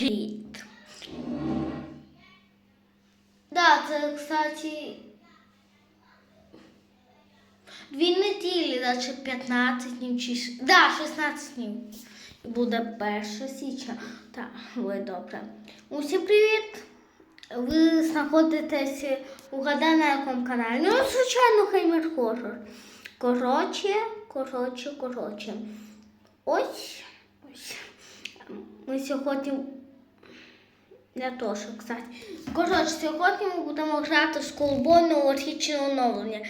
Привіт. Да, це, кстати, дві неділі, наче 15 днів чи да, 16 днів. Буде 1 січня. Так, ви добре. Усім привіт! Ви знаходитесь у гадай на якому каналі? Ну, звичайно, Хеймер Хоррор. Коротше, коротше, коротше. Ось, ось. Ми сьогодні. Я теж, кстати. Коротше, сьогодні ми будемо грати в скулбой новорічне оновлення.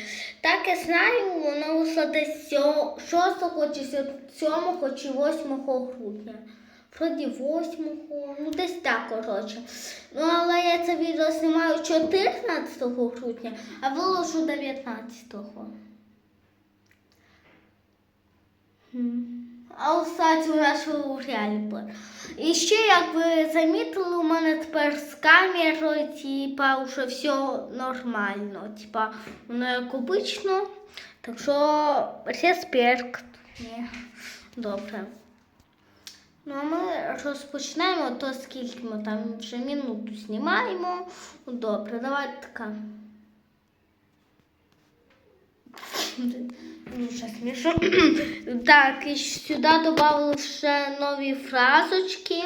Так я знаю, воно вийшло десь 6 чи 7 чи 8 грудня. Вроді 8, ну десь так, коротше. Ну, але я це відео знімаю 14 грудня, а виложу 19-го. А кстати, у нас реально було. І ще, як ви замітили, у мене тепер з камерою, типа, вже все нормально. Типа, воно як обично. Так що респект. Добре. Ну, а ми розпочнемо, то скільки ми там вже минуту знімаємо. Ну, Добре, давайте така. Ну, ще смішно. Так, і сюди додали ще нові фразочки.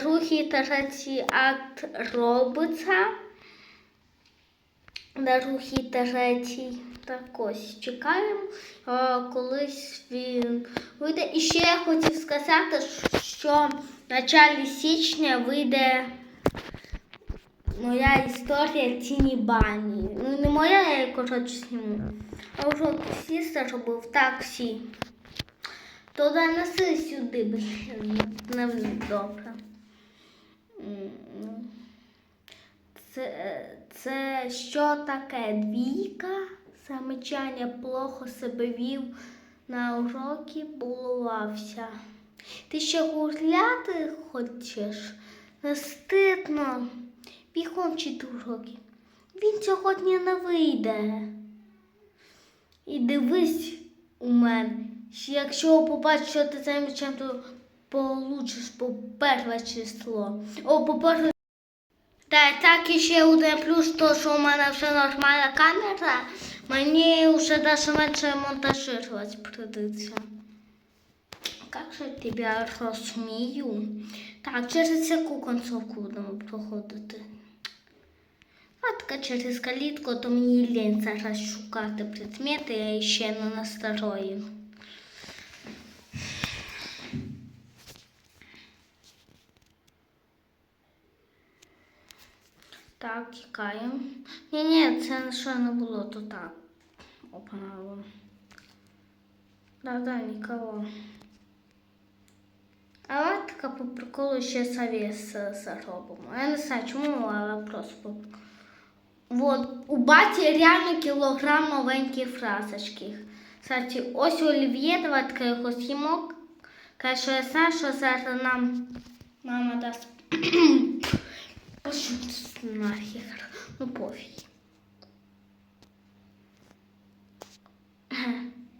Другий третій акт робиться. Другий третій. Так ось чекаємо. Колись він вийде. І ще я хотів сказати, що в началі січня вийде моя історія Тіні Бані. Ну, не моя, я коротше зніму. А вже всі робив таксі. То неси сюди, блін. Не добре. Це, це що таке двійка? Замечання плохо себе вів на уроки булувався. Ти ще гуляти хочеш? Не стидно. Бігом вчити уроки. Він сьогодні не вийде. І дивись у мене. що Якщо побачиш, що ти цим мечем, то получиш по перше число. О, по перше. Та так і ще один плюс, то що у мене вже нормальна камера, мені вже навіть менше монтажувати придеться. Як же тебе розумію? Так, через яку концовку будемо проходити? А така через калітку, то мені лінь зараз шукати предмети, я ще не настрою. Так, тікаємо. Ні, ні, це ще не було, то так. Опанало. Да-да, нікого. Але така по приколу ще совіс заробимо. Я не знаю чому, але просто по Вот, у баті реально кілограм новеньких фразочки. Кстати, ось олів'є, давайте його з'їмо. Каже, що я знаю, що зараз нам мама дасть. Пошут нахер. Ну пофіг.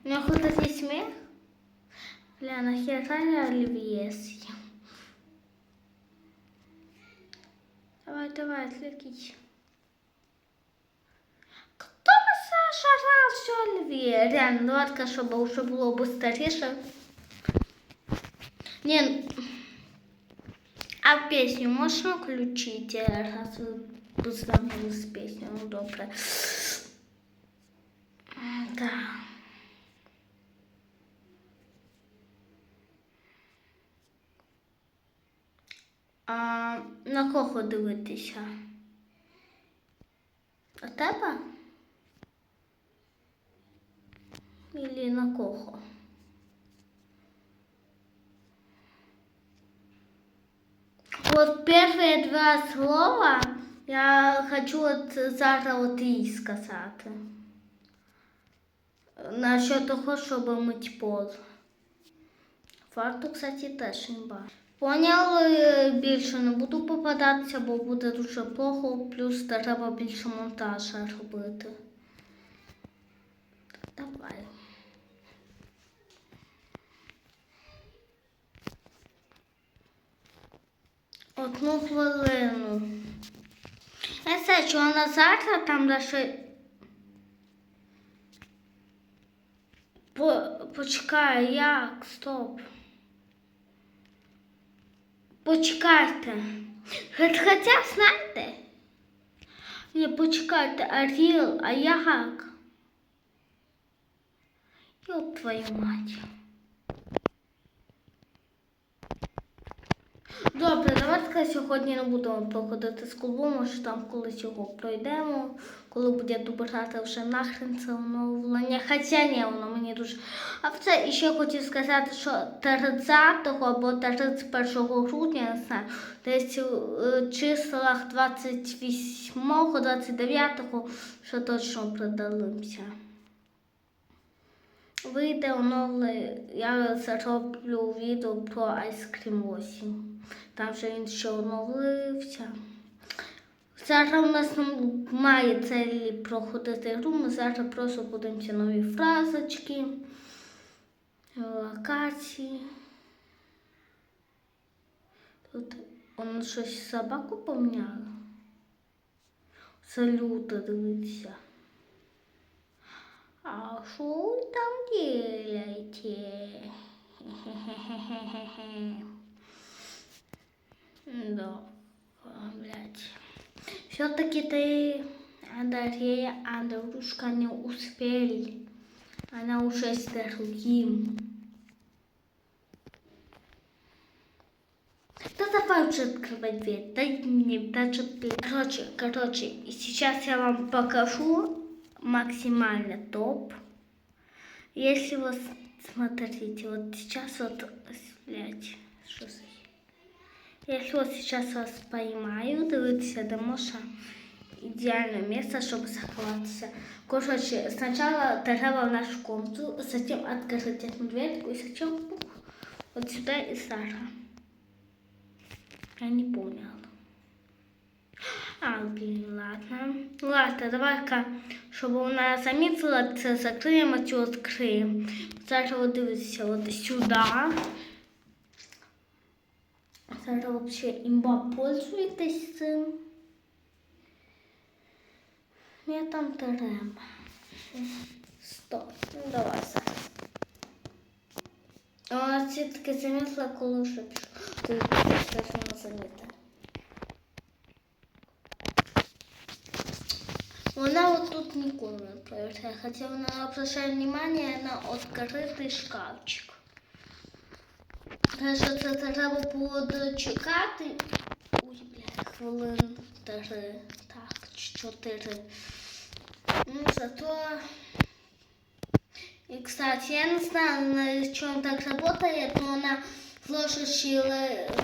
Не охота зі сміх? Бля, нахера я олів'є з'їм? Давай, давай, отвлекись. Сожрав? Реально, давайте, щоб уже було б старіше. Не, а песню можна включити, раз ви познайомили з піснею? Ну, добре. Так. А, на кого дивитися? На тебе? Или на кого? Вот первые два слова я хочу от зараз от їй сказати. Насчет того, щоб мить пол. Фарту, кстати, теж не бачу. Поняли, більше не буду попадатися, бо буде дуже плохо, плюс треба більше монтажа робити. Давай. Одну хвилину. Я все, що вона завтра там лише. По, почекай, як? Стоп. Почекайте. Хоч- Хоча знаєте? Ні, почекайте, Аріл, а як? Йоп твою мать. Добре, давайте сьогодні не будемо проходити з клубом, може там колись його пройдемо, коли буде добирати вже нахрен це оновлення. Хоча ні, воно мені дуже. А це і ще хотів сказати, що 30 або 31 грудня, не знаю, десь у е, числах 28, 29, що точно придалимося. Вийде оновлення, я зроблю відео про Ice Cream 8. Там вже він ще оновлився. Зараз у нас немає цілі проходити гру, ми зараз просто подивимося нові фразочки, локації. Тут воно щось собаку поміняло. Салюта дивіться. А що ви там делаете? Хе-хе-хе-хе-хе. Да, блядь. Все-таки ты, Андрея, Андрюшка, не успели. Она уже с другим. Да давай уже открывать дверь. Дай мне даже... Короче, короче, сейчас я вам покажу максимально топ. Если вот, смотрите, вот сейчас вот, блядь, что Если вот сейчас вас поймаю, дивитися, де можна ідеальне місце, щоб заховатися. Короче, сначала треба в нашу комнату, затем открыть эту дверку и затем пух, вот сюда и Саша. Я не понял. А, блин, ладно. Ладно, давай-ка, щоб вона замітила, це закриємо, цю відкриємо. Зараз от дивіться от сюди. Зараз вообще імба пользуєтесь цим. Я там треба. Стоп. Ну давай зараз. А ці таки замітила, коли вже пішов. Ти теж вона замітила. Вона от тут ніколи не проявляє, хоча вона обращає внимание на відкритий шкафчик. Каже, це треба було дочекати. Ой, блядь, хвилин три, так, чотири. Ну, зато... И, кстати, я не знаю, на чем так работает, но на сложности,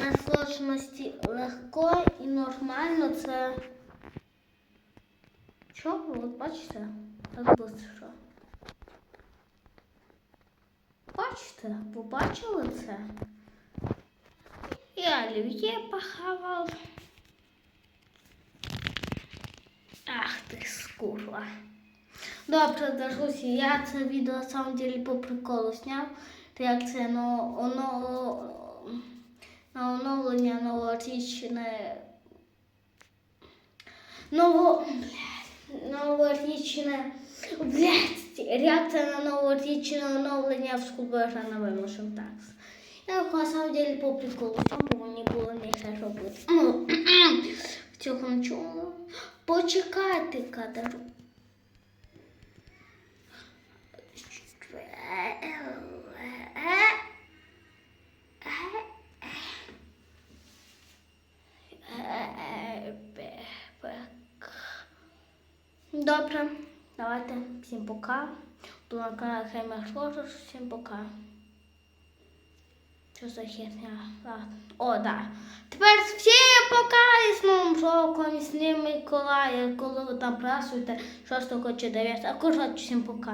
на сложности легко і нормально це. Що? Ви от бачите? Так быстро. Бачите? Ви бачили це? Я олів'є похавав. Ах ти скурва. Добре, друзі, я це відео на самом деле по приколу зняв. Як це ну, оно, на оновлення новорічне. Ново... Новорічне. Блядь, реакція на новорічне оновлення в скубера на вимушем так. Я на самом деле по приколу бо мені було нічого робити. Ну, цього нічого. Почекайте, кадр. Добре, давайте всім пока. Буду на каналі Хаймер всім пока. Що за херня? О, да. Тепер всім пока і з Новим роком, з ним коли ви там прасуєте 6 чи 9. А коротше, всім пока.